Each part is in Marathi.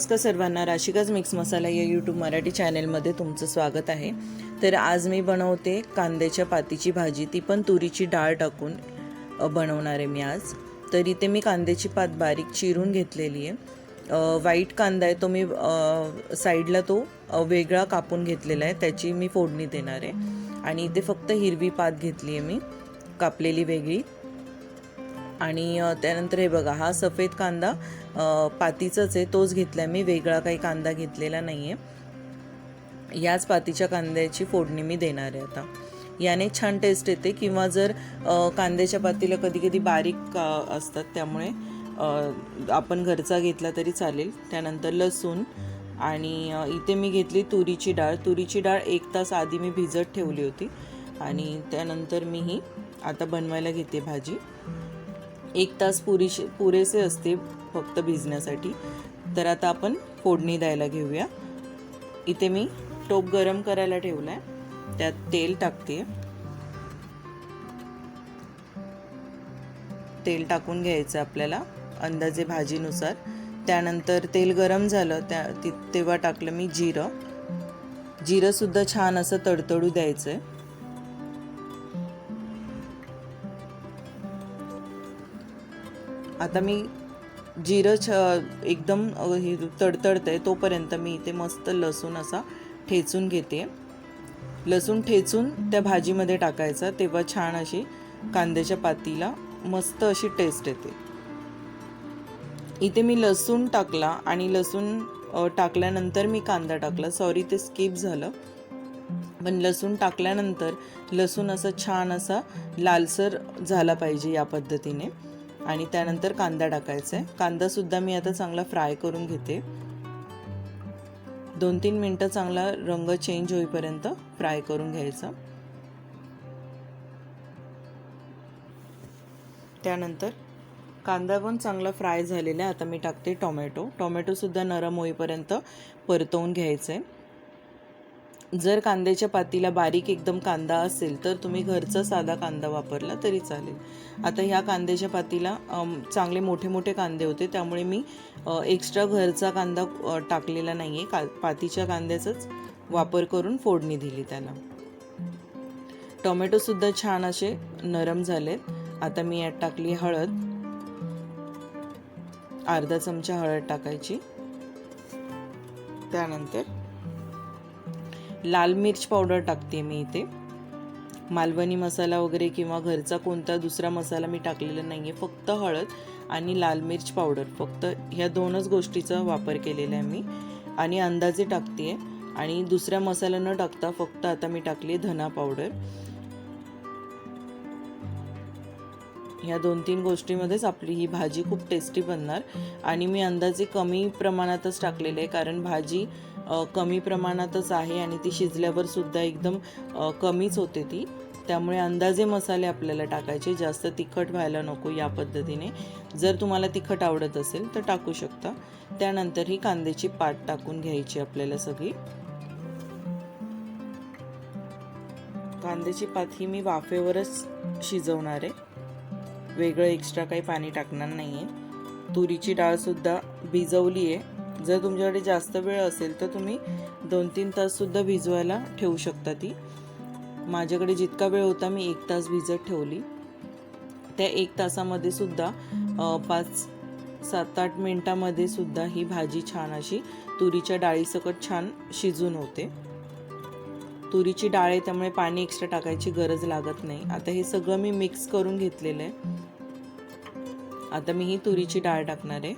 नमस्कार सर्वांना राशिकाज मिक्स मसाला या यूट्यूब मराठी चॅनेलमध्ये तुमचं स्वागत आहे. तर आज मी बनवते कांद्याच्या पातीची भाजी. ती पण तुरीची डाळ टाकून बनवणार आहे मी आज. तर इथे मी कांद्याची पात बारीक चिरून घेतलेली आहे. वाईट व्हाईट कांदा आहे तो मी साईडला तो वेगळा कापून घेतलेला आहे. त्याची मी फोडणी देणार आहे. आणि इथे फक्त हिरवी पात घेतली आहे मी कापलेली वेगळी. आणि त्यानंतर हे बघा हा सफेद कांदा पातीचाच आहे तोच घेतला आहे मी वेगळा काही कांदा घेतलेला नाही आहे याच पातीच्या कांद्याची फोडणी मी देणार आहे आता. याने छान टेस्ट येते किंवा जर कांद्याच्या पातीला कधी कधी बारीक का असतात त्यामुळे आपण घरचा घेतला तरी चालेल. त्यानंतर लसूण आणि इथे मी घेतली तुरीची डाळ. तुरीची डाळ एक तास आधी मी भिजत ठेवली होती. आणि त्यानंतर मी ही आता बनवायला घेते भाजी. एक तास पुरेशे पुरेसे असते फक्त भिजण्यासाठी. तर आता आपण फोडणी द्यायला घेऊया. इथे मी टोप गरम करायला ठेवला आहे त्यात तेल टाकते. तेल टाकून घ्यायचं आपल्याला अंदाजे भाजीनुसार. त्यानंतर तेल गरम झालं त्या ति तेव्हा टाकलं मी जिरं. जिरंसुद्धा छान असं तडतडू द्यायचं आहे आता मी जिरं छ एकदम हे तडतडतं आहे तोपर्यंत मी इथे मस्त लसूण असा ठेचून घेते. लसूण ठेचून त्या भाजीमध्ये टाकायचा तेव्हा छान अशी कांद्याच्या पातीला मस्त अशी टेस्ट येते. इथे मी लसूण टाकला आणि लसूण टाकल्यानंतर मी कांदा टाकला. सॉरी ते स्किप झालं. पण लसूण टाकल्यानंतर लसूण असं छान असा लालसर झाला पाहिजे या पद्धतीने. आणि त्यानंतर कांदा टाकायचा आहे. कांदासुद्धा मी आता चांगला फ्राय करून घेते. दोन तीन मिनटं चांगला रंग चेंज होईपर्यंत फ्राय करून घ्यायचा. त्यानंतर कांदा पण चांगला फ्राय झालेला आहे. आता मी टाकते टोमॅटो. टोमॅटोसुद्धा नरम होईपर्यंत परतवून घ्यायचं आहे जर कांद्याच्या पातीला बारीक एकदम कांदा असेल तर तुम्ही घरचा साधा कांदा वापरला तरी चालेल. आता ह्या कांद्याच्या पातीला चांगले मोठे मोठे कांदे होते त्यामुळे मी एक्स्ट्रा घरचा कांदा टाकलेला नाही आहे का पातीच्या कांद्याचाच वापर करून फोडणी दिली त्याला. टोमॅटोसुद्धा छान असे नरम झालेत. आता मी यात टाकली हळद. अर्धा चमचा हळद टाकायची. त्यानंतर लाल मिर्च पावडर टाकते मी इथे. मालवणी मसाला वगैरे किंवा घरचा कोणता दुसरा मसाला मी टाकलेला नाही आहे फक्त हळद आणि लाल मिर्च पावडर. फक्त ह्या दोनच गोष्टीचा वापर केलेला आहे मी. आणि अंदाजे टाकते आहे आणि दुसरा मसाला न टाकता फक्त आता मी टाकली धना पावडर. ह्या दोन तीन गोष्टीमध्येच आपली ही भाजी खूप टेस्टी बनणार. आणि मी अंदाजे कमी प्रमाणातच टाकलेले आहे कारण भाजी कमी प्रमाणातच आहे आणि ती शिजल्यावर सुद्धा एकदम कमीच होते ती. त्यामुळे अंदाजे मसाले आपल्याला टाकायचे जास्त तिखट व्हायला नको या पद्धतीने. जर तुम्हाला तिखट आवडत असेल तर टाकू शकता. त्यानंतर ही कांद्याची पाट टाकून घ्यायची आपल्याला सगळी. कांद्याची पात ही मी वाफेवरच शिजवणार आहे. वेगळं एक्स्ट्रा काही पाणी टाकणार नाही आहे तुरीची डाळसुद्धा भिजवली आहे. जर तुमच्याकडे जास्त वेळ असेल तर तुम्ही दोन तीन ताससुद्धा भिजवायला ठेवू शकता ती. माझ्याकडे जितका वेळ होता मी एक तास भिजत ठेवली. त्या एक तासामध्ये सुद्धा पाच सात आठ मिनटामध्ये सुद्धा ही भाजी छान अशी तुरीच्या डाळीसकट छान शिजून होते. तुरीची डाळ आहे त्यामुळे पाणी एक्स्ट्रा टाकायची गरज लागत नाही. आता हे सगळं मी मिक्स करून घेतलेलं आहे. आता मी ही तुरीची डाळ टाकणार आहे.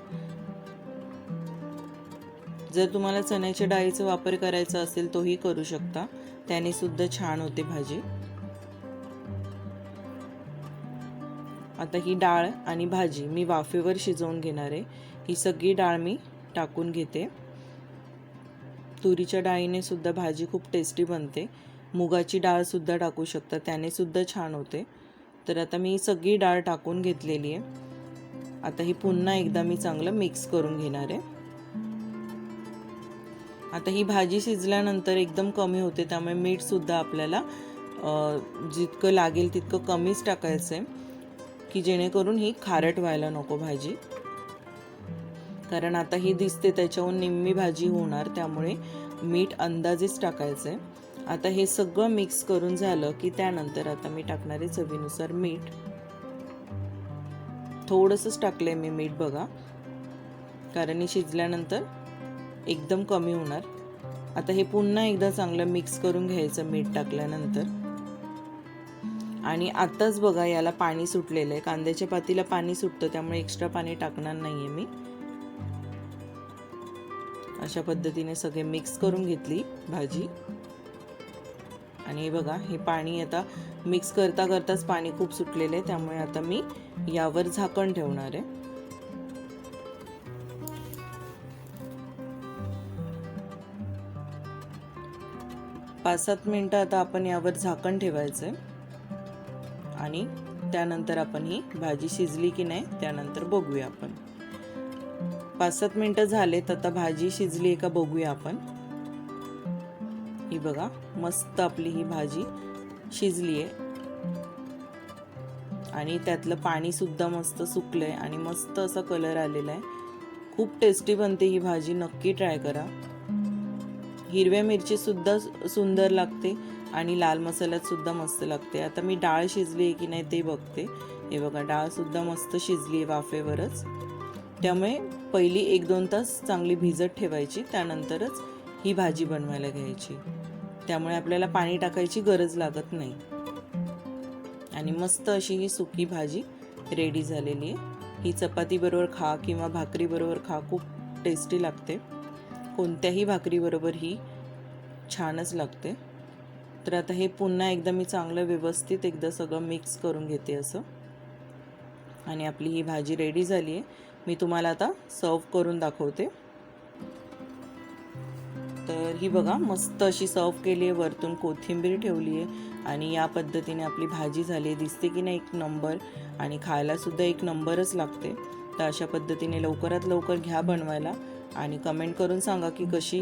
जर तुम्हाला चण्याच्या डाळीचा वापर करायचा असेल तोही करू शकता. त्याने सुद्धा छान होते भाजी. आता ही डाळ आणि भाजी मी वाफेवर शिजवून घेणार आहे. ही सगळी डाळ मी टाकून घेते. तुरीच्या डाळीने सुद्धा भाजी खूप टेस्टी बनते. मुगाची डाळसुद्धा टाकू शकता. त्याने सुद्धा छान होते. तर आता मी सगळी डाळ टाकून घेतलेली आहे. आता ही पुन्हा एकदा मी चांगलं मिक्स करून घेणार आहे. आता ही भाजी शिजल्यानंतर एकदम कमी होते. त्यामुळे मीठसुद्धा आपल्याला जितकं लागेल तितकं कमीच टाकायचं आहे की जेणेकरून ही खारट व्हायला नको भाजी. कारण आता ही दिसते त्याच्याहून निम्मी भाजी होणार त्यामुळे मीठ अंदाजेच टाकायचं आहे आता हे सगळं मिक्स करून झालं की त्यानंतर आता मी टाकणार आहे चवीनुसार मीठ. थोडंसंच टाकलंय मी मीठ बघा. कारण हे शिजल्यानंतर एकदम कमी होणार. आता हे पुन्हा एकदा चांगलं मिक्स करून घ्यायचं मीठ टाकल्यानंतर. आणि आत्ताच बघा याला पाणी सुटलेलं आहे. कांद्याच्या पातीला पाणी सुटतं त्यामुळे एक्स्ट्रा पाणी टाकणार नाही आहे मी. अशा पद्धतीने सगळे मिक्स करून घेतली भाजी. आणि हे बघा हे पाणी आता मिक्स करता करताच पाणी खूप सुटलेलं आहे त्यामुळे आता मी यावर झाकण ठेवणार आहे. पाच सात मिनटं आता आपण यावर झाकण ठेवायचं आहे आणि त्यानंतर आपण ही भाजी शिजली की नाही त्यानंतर बघूया आपण. पाच सात मिनटं झालेत आता भाजी शिजली आहे का बघूया आपण. ही बघा मस्त आपली ही भाजी शिजली आहे. आणि त्यातलं पाणीसुद्धा मस्त सुकलं आहे आणि मस्त असा कलर आलेला आहे. खूप टेस्टी बनते ही भाजी नक्की ट्राय करा. हिरव्या मिरचीसुद्धा सुंदर लागते आणि लाल मसाल्यातसुद्धा मस्त लागते. आता मी डाळ शिजली आहे की नाही ते बघते. हे बघा डाळसुद्धा मस्त शिजली आहे वाफेवरच. त्यामुळे पहिली एक दोन तास चांगली भिजत ठेवायची त्यानंतरच ही भाजी बनवायला घ्यायची. त्यामुळे आपल्याला पाणी टाकायची गरज लागत नाही. आणि मस्त अशी ही सुकी भाजी रेडी झालेली आहे. ही चपातीबरोबर खा किंवा भाकरीबरोबर खा खूप टेस्टी लागते. कोणत्याही भाकरीबरोबर ही छानच लागते. तर आता हे पुन्हा एकदा मी चांगलं व्यवस्थित एकदा सगळं मिक्स करून घेते असं. आणि आपली ही भाजी रेडी झाली आहे. मी तुम्हाला आता सर्व करून दाखवते. तर ही बघा मस्त अशी सर्व केली आहे वरतून कोथिंबीर ठेवली आहे आणि या पद्धतीने आपली भाजी झाली आहे. दिसते की नाही एक नंबर आणि खायलासुद्धा एक नंबरच लागते. तर अशा पद्धतीने लवकरात लवकर घ्या बनवायला आणि कमेंट करून सांगा की कशी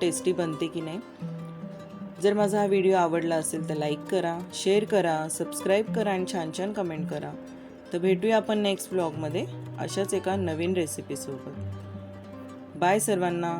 टेस्टी बनते की नाही. जर माझा हा व्हिडिओ आवडला असेल तर लाईक करा शेअर करा सबस्क्राईब करा आणि छान छान कमेंट करा. तर भेटूया आपण नेक्स्ट ब्लॉगमध्ये अशाच एका नवीन रेसिपीसोबत बाय सर्वांना.